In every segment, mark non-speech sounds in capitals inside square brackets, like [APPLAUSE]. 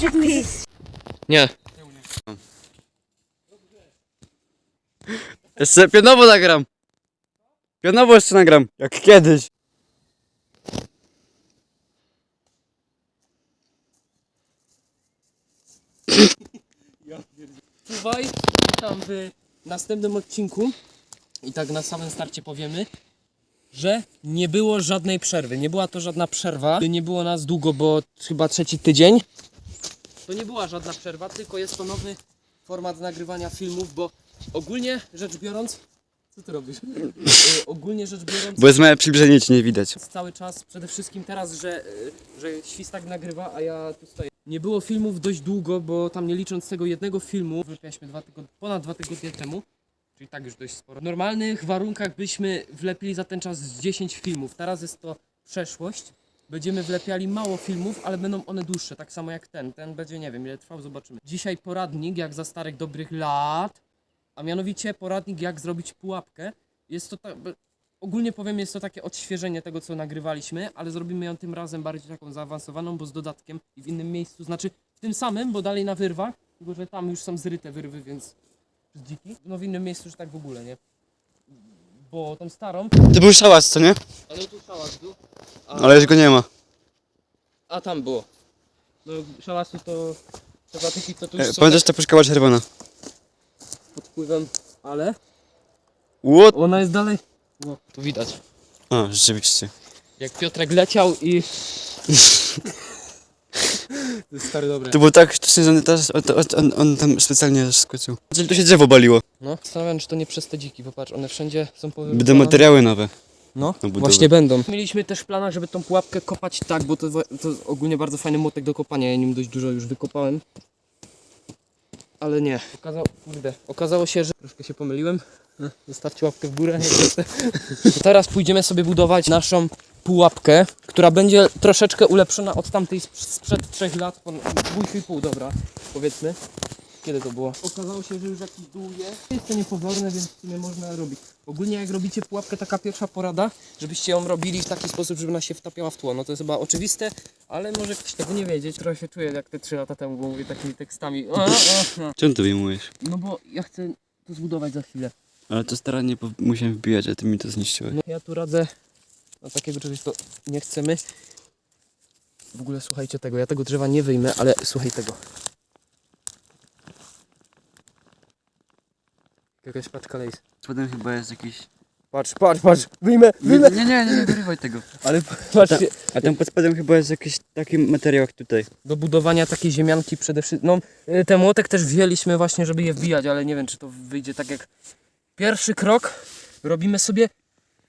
Piotrek Orzecki. Nie. [LAUGHS] Jeszcze pionowo nagram. Pionowo jeszcze nagram. Jak kiedyś. Czuwaj, tam w następnym odcinku i tak na samym starcie powiemy, że nie było żadnej przerwy. Nie była to żadna przerwa. Nie było nas długo, bo chyba trzeci tydzień. To nie była żadna przerwa, tylko jest to nowy format nagrywania filmów, bo ogólnie rzecz biorąc... Co ty robisz? Y, ogólnie rzecz biorąc... Bo jest małe przybliżenie, ci nie widać. cały czas, przede wszystkim teraz, że, y, że Świstak nagrywa, a ja tu stoję. Nie było filmów dość długo, bo tam nie licząc tego jednego filmu, wylepialiśmy dwa tygodnie, ponad dwa tygodnie temu, czyli tak już dość sporo. W normalnych warunkach byśmy wlepili za ten czas z 10 filmów, teraz jest to przeszłość. Będziemy wlepiali mało filmów, ale będą one dłuższe, tak samo jak ten. Ten będzie, nie wiem ile trwał, zobaczymy. Dzisiaj poradnik, jak za starych dobrych lat, a mianowicie poradnik, jak zrobić pułapkę. Jest to tak, ogólnie powiem, jest to takie odświeżenie tego, co nagrywaliśmy, ale zrobimy ją tym razem bardziej taką zaawansowaną, bo z dodatkiem i w innym miejscu, znaczy w tym samym, bo dalej na wyrwach, tylko że tam już są zryte wyrwy, więc dziki. No w innym miejscu już tak w ogóle, nie? Bo tą starą, To był szałas, co nie? ale tu szałas był, a, Ale już go nie ma. a tam było. No szałasu to te patyki to tu już E, są Pamiętasz ta puszka była czerwona? pod wpływem, ale What? ona jest dalej, no tu widać. A, rzeczywiście. Jak Piotrek leciał i... [LAUGHS] to jest stary dobry. To było tak sztucznie, że on, on, on, on, on tam specjalnie skoczył. Czyli to się drzewo baliło. No, zastanawiam, czy to nie przez te dziki, popatrz, one wszędzie są po... Będą materiały nowe. No, budowę. właśnie będą. Mieliśmy też w planach, żeby tą pułapkę kopać tak, bo to, to ogólnie bardzo fajny młotek do kopania, ja nim dość dużo już wykopałem. Ale nie. Okazało, kurde, okazało się, że troszkę się pomyliłem. No, Zostawcie łapkę w górę. [LAUGHS] Teraz pójdziemy sobie budować naszą pułapkę, która będzie troszeczkę ulepszona od tamtej sp- sprzed trzech lat, pon- dwóch i pół, dobra, powiedzmy. Kiedy to było? Okazało się, że już jakiś dół jest. Jest to niepozorne, więc w sumie można robić. Ogólnie jak robicie pułapkę, taka pierwsza porada, żebyście ją robili w taki sposób, żeby ona się wtapiała w tło. No to jest chyba oczywiste, ale może ktoś tego nie wiedzieć. Trochę się czuję jak te 3 lata temu, bo mówię takimi tekstami. O, o, o. Czemu to wyjmujesz? No bo ja chcę to zbudować za chwilę. Ale to starannie po- musiałem wbijać, a ty mi to zniszczyłeś. No ja tu radzę, no takiego czegoś to nie chcemy. W ogóle słuchajcie tego, ja tego drzewa nie wyjmę, ale słuchaj tego. Jakaś paczka lejs. Spodem chyba jest jakiś... Patrz, patrz, patrz, wyjmę, Nie, wyjmę. nie, nie, nie, nie wyrywaj tego. Ale patrzcie, A tam pod spodem chyba jest jakiś taki materiał jak tutaj. do budowania takiej ziemianki przede wszystkim. No, y, ten młotek też wzięliśmy właśnie, żeby je wbijać, ale nie wiem, czy to wyjdzie tak jak. Pierwszy krok robimy sobie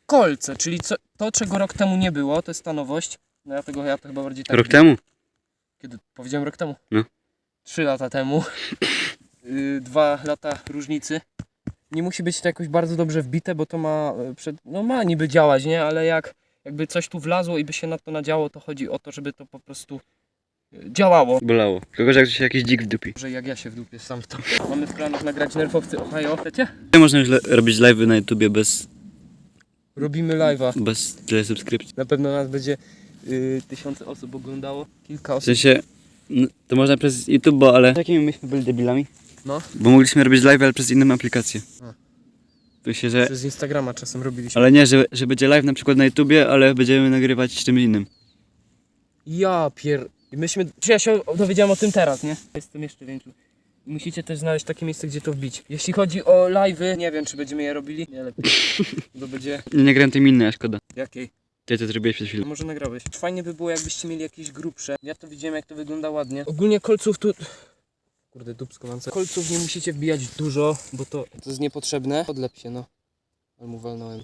kolce, czyli co, to, czego rok temu nie było, to jest ta nowość. No ja tego ja to chyba bardziej tak. Rok temu? Kiedy powiedziałem rok temu? No. Trzy lata temu. [LAUGHS] Y, Dwa lata różnicy. Nie musi być to jakoś bardzo dobrze wbite, bo to ma y, przed, no ma niby działać, nie? Ale jak jakby coś tu wlazło i by się na to nadziało, to chodzi o to, żeby to po prostu y, działało. Bolało. Tylko, że jak się jakiś dzik w dupi. Może jak ja się w dupie sam w to. Mamy w planach nagrać nerfowcy Ohio. Chcecie? Nie można już robić live'y na YouTubie bez, Robimy live'a. bez tyle subskrypcji. Na pewno nas będzie y, tysiące osób oglądało. Kilka W osób. sensie, no, to można przez YouTube, ale... Jakimi myśmy byli debilami? No. Bo mogliśmy robić live, ale przez inną aplikację. A. Że... Przez Instagrama czasem robiliśmy. Ale nie, że, że będzie live na przykład na YouTubie, ale będziemy nagrywać z czymś innym. Ja pier... Myśmy... Czy ja się dowiedziałem o tym teraz, nie? Jestem jeszcze większy. Musicie też znaleźć takie miejsce, gdzie to wbić. Jeśli chodzi o live'y, nie wiem, czy będziemy je robili. Nie, lepiej. [LAUGHS] To będzie... Nie nagrałem tym innej, a szkoda. Jakiej? Ty to zrobiłeś przed chwilą. może nagrałeś. Fajnie by było, jakbyście mieli jakieś grubsze. Ja to widziałem, jak to wygląda ładnie. Ogólnie kolców tu... Kurde, dupsko mam co. Kolców nie musicie wbijać dużo, bo to, to jest niepotrzebne. Odlep się, no. Ale mu walnąłem.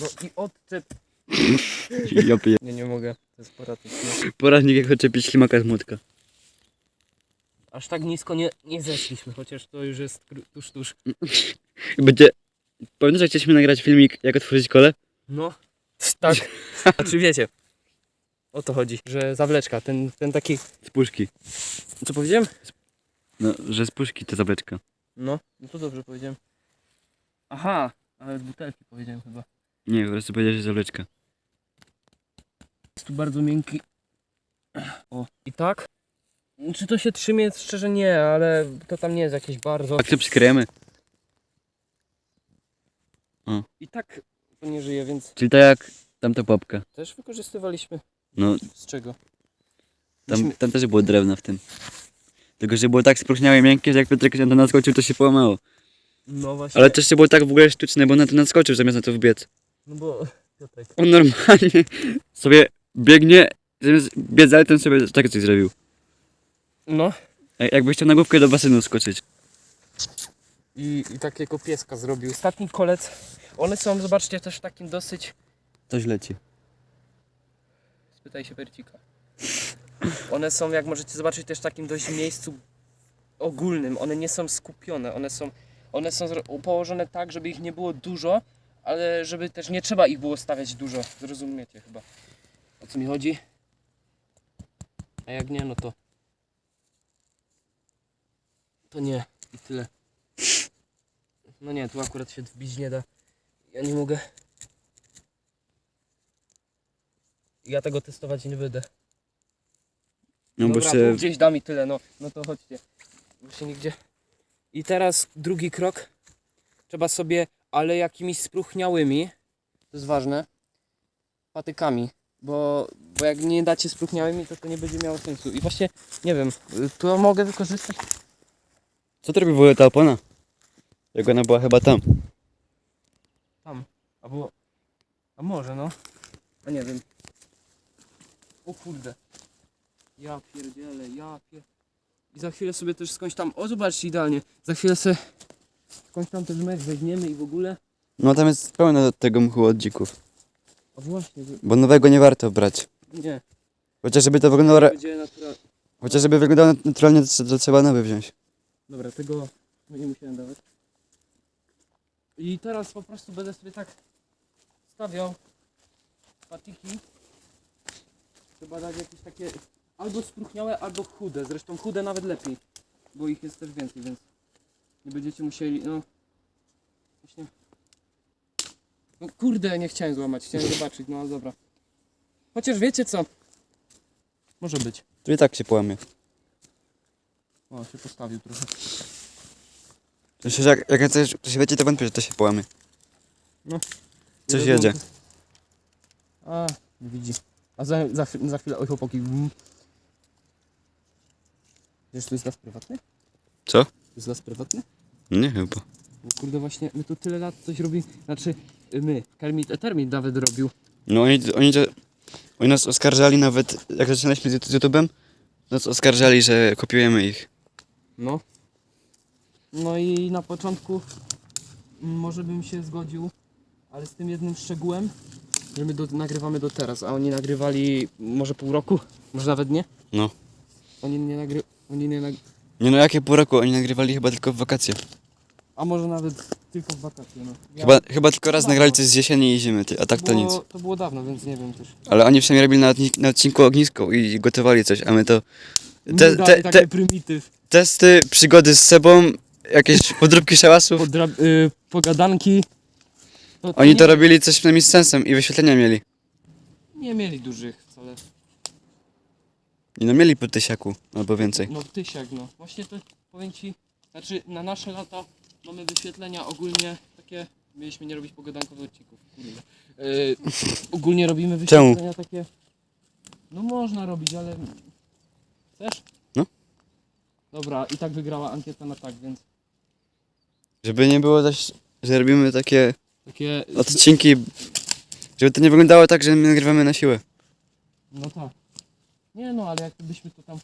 No i odczep... Ja piję. Nie, nie mogę. To jest poradnik. Nie. Poradnik jak oczepić ślimaka z młotka. Aż tak nisko nie, nie zeszliśmy, chociaż to już jest tuż, tuż. Będzie... Pamiętasz jak chcieliśmy nagrać filmik jak otworzyć kole? No, tak. Znaczy wiecie, o to chodzi, że zawleczka, ten, ten taki... Z puszki. Co powiedziałem? No, że z puszki to zabeczka. No, no to dobrze powiedziałem. Aha, ale z butelki powiedziałem chyba. Nie, po prostu powiedziałeś, że zawleczka. Jest tu bardzo miękki O, i tak? Czy to się trzymie? Szczerze nie, ale to tam nie jest jakieś bardzo... Jak to przykryjemy? I tak to nie żyje, więc Czyli tak jak tamta pułapka. też wykorzystywaliśmy. No, Z czego? tam, Myśmy- tam też było drewna w tym. Tylko, że było tak spróchniałe i miękkie, że jak Piotrek na to nadskoczył, to się połamało. No właśnie. Ale też to było tak w ogóle sztuczne, bo na to nadskoczył zamiast na to wbiec. No bo... Piotrek. On normalnie sobie biegnie, zamiast biec dalej, ten sobie tak coś zrobił. No. Jak- Jakby chciał na główkę do basenu skoczyć. I, I takiego pieska zrobił. Ostatni kolec. One są, zobaczcie, też w takim dosyć... Coś leci. Spytaj się Percika. One są, jak możecie zobaczyć, też w takim dość miejscu ogólnym. One nie są skupione. One są, one są położone tak, żeby ich nie było dużo, ale żeby też nie trzeba ich było stawiać dużo. Zrozumiecie chyba. O co mi chodzi? A jak nie, no to... To nie. I tyle. No nie, tu akurat się wbić nie da. Ja nie mogę. Ja tego testować nie będę. No bo Dobra, się... gdzieś da mi tyle, no, no to chodźcie. Bo się nigdzie. I teraz drugi krok. Trzeba sobie, ale jakimiś spróchniałymi, to jest ważne, patykami. Bo, bo jak nie dacie spróchniałymi, to to nie będzie miało sensu. I właśnie, nie wiem, to mogę wykorzystać. Co to robi w ogóle ta opona? Jak ona była chyba tam. Albo, a może no. A nie wiem. O kurde. Ja pierdzielę, ja pier... I za chwilę sobie też skądś tam, o zobaczcie idealnie, za chwilę sobie skądś tam też mech weźmiemy i w ogóle. No tam jest pełno tego mchu od dzików. A właśnie, Bo nowego nie warto brać. nie, Chociaż żeby to wyglądało... re-. Chociaż żeby wyglądało naturalnie, to, to trzeba nowy wziąć. Dobra, tego nie musiałem dawać. I teraz po prostu będę sobie tak stawiał patiki. Trzeba dać jakieś takie albo spróchniałe, albo chude. Zresztą chude nawet lepiej, bo ich jest też więcej, więc nie będziecie musieli, no właśnie. No kurde, nie chciałem złamać, chciałem zobaczyć, no ale dobra. Chociaż wiecie co? Może być. To i tak się połamie. O, się postawił trochę. Się, jak, jak coś, to się wiecie, to wątpię, że to się połamie. No. Coś jedzie. A, widzi. A za, za, za chwilę, oj chłopaki. Wiesz, to jest las prywatny? Co? To jest las prywatny? Nie chyba. No kurde, właśnie, my tu tyle lat coś robimy. Znaczy, my, Kermit Etermit nawet robił. No oni, oni, oni nas oskarżali nawet, jak zaczynaliśmy z, z YouTube'em, nas oskarżali, że kopiujemy ich. No. No i na początku mm, może bym się zgodził, ale z tym jednym szczegółem, że my do, nagrywamy do teraz, a oni nagrywali może pół roku, może nawet nie. No. Oni nie nagry... Oni nie nag... Nie no, jakie pół roku? Oni nagrywali chyba tylko w wakacje. A może nawet tylko w wakacje, no. Ja- Chyba, chyba tylko raz nagrali coś z jesieni i zimy, ty, a tak to było, nic. To było dawno, więc nie wiem też. Ale oni przynajmniej robili na, odni- na odcinku ognisko i gotowali coś, a my to... Te, Te, te, te, prymityw. testy, przygody z sobą, jakieś [LAUGHS] podróbki szałasów. Podra- y, pogadanki. To, Oni nie, to robili coś przynajmniej z sensem i wyświetlenia mieli. Nie mieli dużych wcale. Nie no, mieli po tysiaku albo więcej. No tysiak, no. Właśnie to powiem ci, znaczy na nasze lata mamy wyświetlenia ogólnie takie, mieliśmy nie robić pogadankowych odcinków, kurde. Yy, ogólnie robimy Czemu? wyświetlenia takie, no można robić, ale chcesz? No. Dobra, i tak wygrała ankieta na tak, więc Żeby nie było też, że robimy takie takie, odcinki, żeby to nie wyglądało tak, że my nagrywamy na siłę. no tak. Nie no, ale jakbyśmy to tam,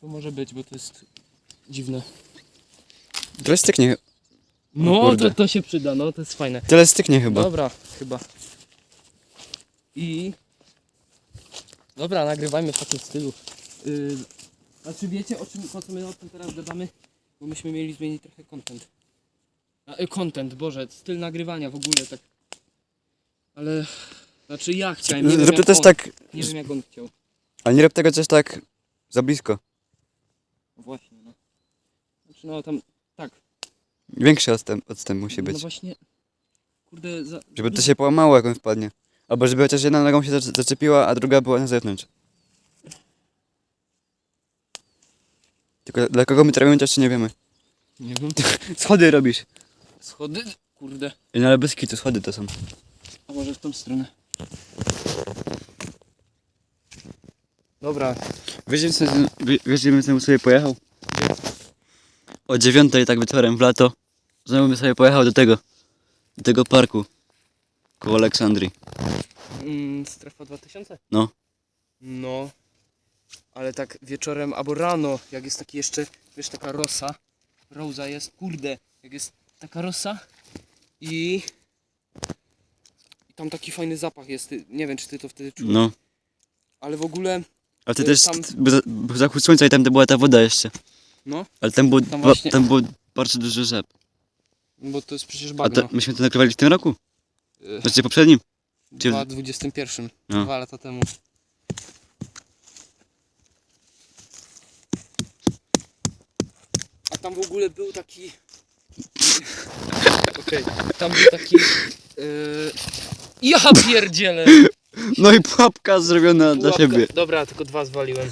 to może być, bo to jest dziwne. Tyle styknie, No, kurde. to, to się przyda, no, to jest fajne. tyle styknie chyba. Dobra, chyba. I. Dobra, nagrywajmy w takim stylu. Yy, znaczy wiecie o czym, po co my o tym teraz gadamy? Bo myśmy mieli zmienić trochę content. A, content, Boże, styl nagrywania w ogóle tak. Ale. Znaczy ja chciałem, nie wiem Zrób to jak też on, tak, Nie wiem jak on chciał. ale nie rób tego też tak za blisko. No właśnie, no. Znaczy no tam, tak. Większy odstęp, odstęp musi No być, właśnie. Kurde, za, żeby to się połamało jak on wpadnie. Albo żeby chociaż jedna nogą się zac- zaczepiła, a druga była na zewnątrz. Tylko dla kogo my to robimy, to jeszcze nie wiemy. Nie wiem. [LAUGHS] Schody robisz. Schody? Kurde. Ej, No ale bez kitu, schody to są. A może w tą stronę? Dobra, Wiesz, gdzie bym- wie- wiesz, gdzie bym znowu sobie pojechał? O dziewiątej, tak wieczorem w lato. Znowu bym sobie pojechał do tego. Do tego parku. Koło Aleksandrii. mm, strefa 2000? No. No. Ale tak wieczorem albo rano, jak jest taki jeszcze, wiesz, taka rosa. Rosa jest, kurde, jak jest taka rosa i... I tam taki fajny zapach jest, nie wiem czy ty to wtedy czułeś, No. ale w ogóle, A ty Y, też, tam- był za- był zachód słońca i tam była ta woda jeszcze. no, Ale tam było, Tam właśnie- tam było bardzo dużo rzep. bo to jest przecież A bagno. to, myśmy to nagrywali w tym roku? Y, Znaczy poprzednim? W Czy- 2021, No. dwa lata temu. A tam w ogóle był taki. Okej, tam był taki. Yy... Ja pierdzielę! No i pułapka zrobiona dla Pułapka. siebie. Dobra, tylko dwa zwaliłem.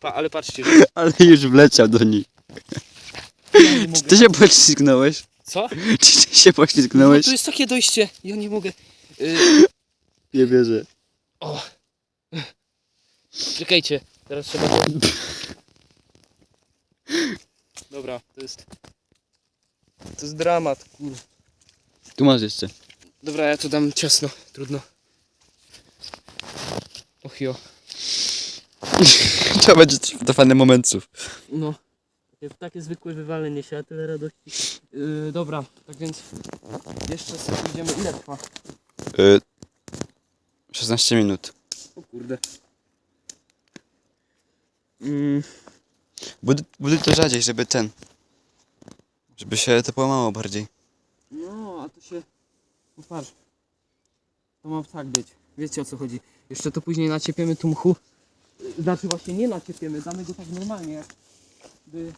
Pa, ale patrzcie, że [LAUGHS] Ale już wleciał do niej. ja nie Czy mogę. ty się poślizgnąłeś? Co? Czy ty się No, poślizgnąłeś? tu jest takie dojście, ja nie mogę. Yy... Nie wierzę. O! Czekajcie, teraz trzeba. [LAUGHS] Dobra, to jest... To jest dramat, kur... Tu masz jeszcze. Dobra, ja to dam ciasno, trudno. Och jo. [LAUGHS] To będzie do fajnych momentów. No. Takie, takie zwykłe wywalenie się, a tyle radości. Yy, dobra, tak więc... Jeszcze sobie pójdziemy, ile trwa? Y, 16 minut. O kurde. Mm, Buduj, buduj to rzadziej, żeby ten. Żeby się to połamało bardziej. no, a to się... Popatrz. To ma tak być. Wiecie o co chodzi. Jeszcze to później naciepiemy tu mchu. Znaczy właśnie nie naciepiemy, damy go tak normalnie, jakby...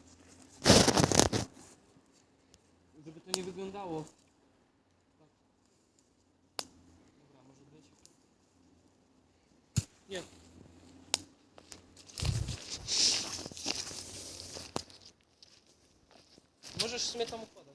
Żeby to nie wyglądało. Tak. Dobra, może być. Nie. Możesz w sumie tam układać.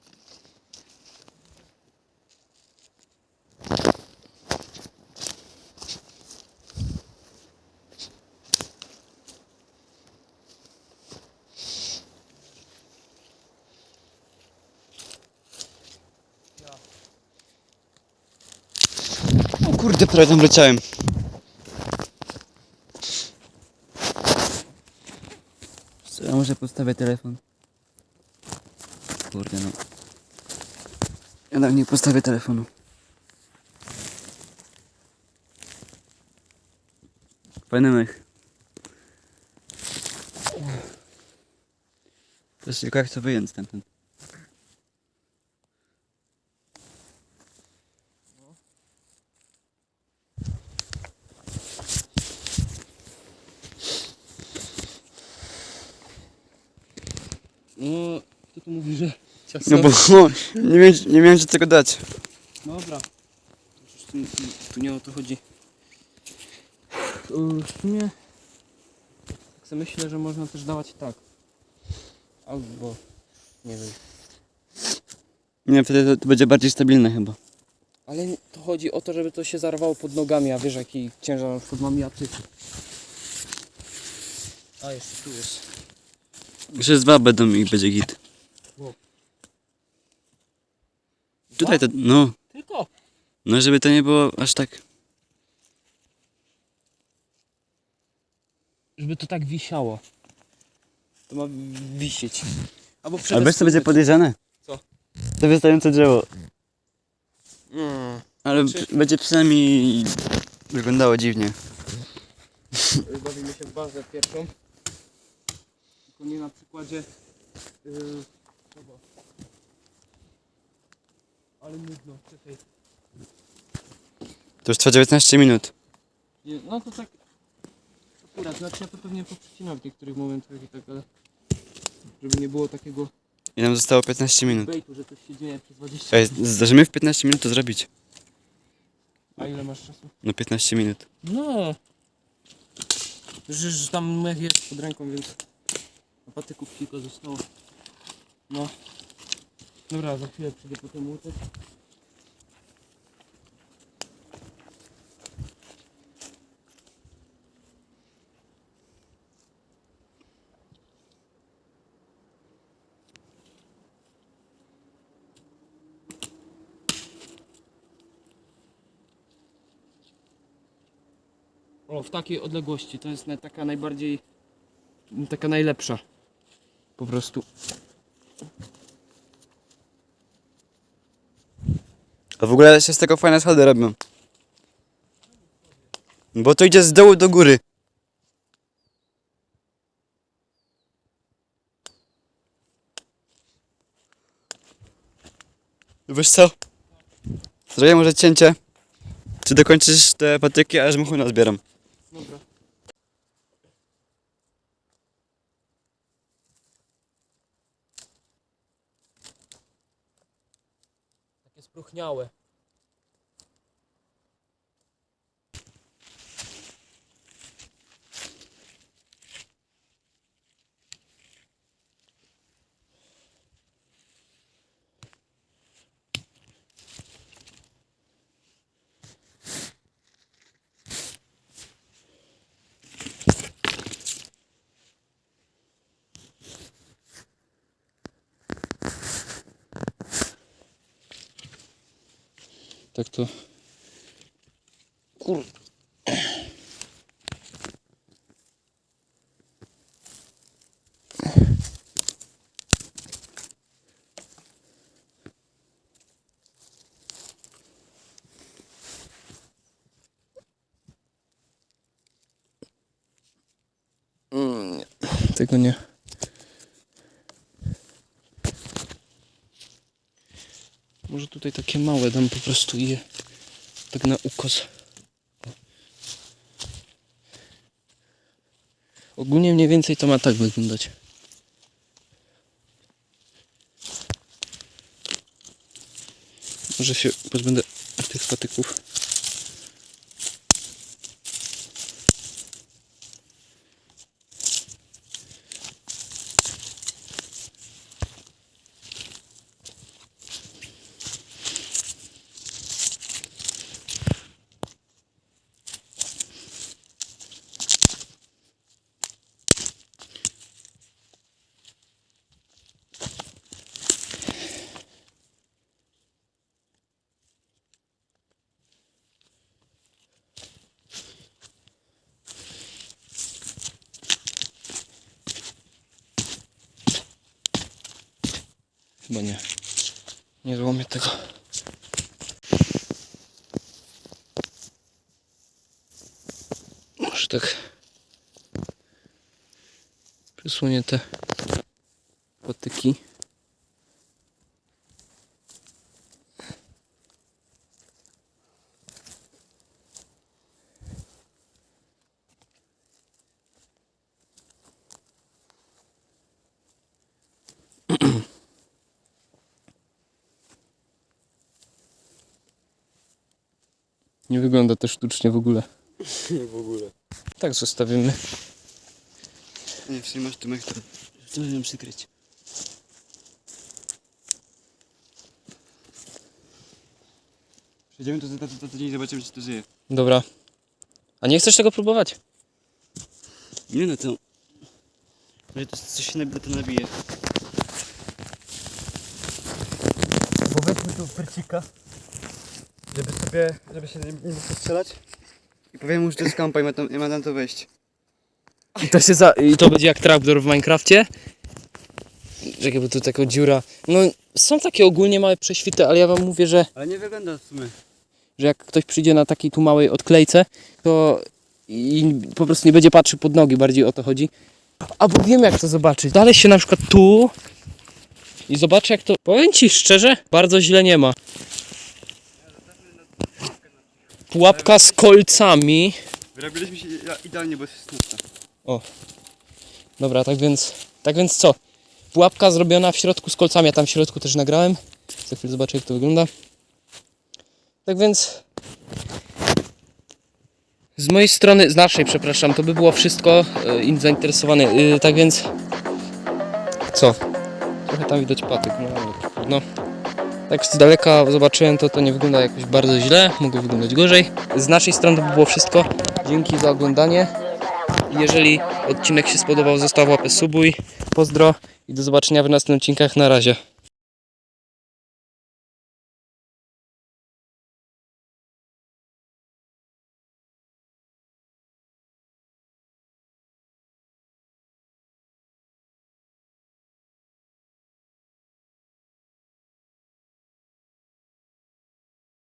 O kurde, prawie tam leciałem. Ja może postawię telefon? Kurde no. Nawet nie postawię telefonu. Fajny. To jest tylko jak to wyjąć stamtąd. No, kto tu mówi, że ciasto? No bo [LAUGHS] nie miałem, nie miałem gdzie tego dać. Dobra. Tu, tu, nie o to chodzi. Yy, W sumie tak sobie myślę, że można też dawać tak. Albo nie wiem. Nie, wtedy to, to będzie bardziej stabilne chyba. Ale to chodzi o to, żeby to się zarwało pod nogami, a wiesz jaki ciężar na przykład mam ja ty. A jeszcze tu jest. Jeszcze z dwa będą i będzie git. Tutaj to, no, Tylko. no żeby to nie było aż tak. Żeby to tak wisiało. To ma wisieć. Albo Ale wiesz co będzie podejrzane? Co? To wystające drzewo. Mm. Ale Czy- będzie przynajmniej wyglądało dziwnie. bawimy się w bazę pierwszą. Tylko nie na przykładzie. Yy, czego? Ale nudno, czekaj. To już trwa 19 minut. Nie, no to tak. Akurat, znaczy ja to pewnie poprzecinam w niektórych momentach i tak, ale. Żeby nie było takiego I nam zostało 15 minut. bejtu, że coś się dzieje przez 20 Ej, zdarzymy w 15 minut to zrobić. A ile masz czasu? No 15 minut. No. Że, że tam mech jest pod ręką, więc. patyków kilka zostało. No. Dobra, za chwilę przyjdę po ten. O, w takiej odległości. To jest taka najbardziej. taka najlepsza. Po prostu. A w ogóle się z tego fajne schody robią. Bo to idzie z dołu do góry. Wiesz co? Zrobię może cięcie. Czy dokończysz te patyki, aż muchu nazbieram. Dobra. Takie. Tak to. Kur. Mm, nie. Tego nie. Może tutaj takie małe dam po prostu je tak na ukos. Ogólnie mniej więcej to ma tak wyglądać. Może się pozbędę tych patyków. Chyba nie. Nie złomię tego. Może tak przesunię te patyki. To sztucznie w ogóle. Nie [LAUGHS] w ogóle. Tak zostawimy. Nie, w sumie masz tu mech, to zdążyłem przykryć. Przejdziemy to za, za, tydzień i zobaczymy, czy to żyje. Dobra. A nie chcesz tego próbować? Nie no to... Może to coś się nabije, to nabije. Bo weźmy tu percika, żeby sobie, żeby się nie, nie postrzelać. I powiem mu, że to jest kampa i ma tam, i ma tam to wejść. I to, się za... I to będzie jak trapdoor w Minecrafcie. Czekaj, bo tu taka dziura. No, są takie ogólnie małe prześwity, ale ja wam mówię, że, Ale nie wygląda w sumie. że jak ktoś przyjdzie na takiej tu małej odklejce, to i po prostu nie będzie patrzył pod nogi, bardziej o to chodzi. Albo wiem jak to zobaczyć. Dalej się na przykład tu i zobaczę jak to... Powiem ci szczerze, bardzo źle nie ma. Pułapka z kolcami. Wyrobiliśmy się idealnie, bo jest snówka. Dobra, tak więc, tak więc co? Pułapka zrobiona w środku z kolcami, ja tam w środku też nagrałem. Za chwilę zobaczę jak to wygląda. Tak więc... Z mojej strony, z naszej przepraszam, to by było wszystko. e, Im zainteresowany. e, Tak więc co? Trochę tam widać patyk, no ale trudno. Tak z daleka zobaczyłem to, to nie wygląda jakoś bardzo źle, mogło wyglądać gorzej. Z naszej strony to by było wszystko. Dzięki za oglądanie. Jeżeli odcinek się spodobał, zostaw łapę subuj. Pozdro i do zobaczenia w następnych odcinkach. Na razie.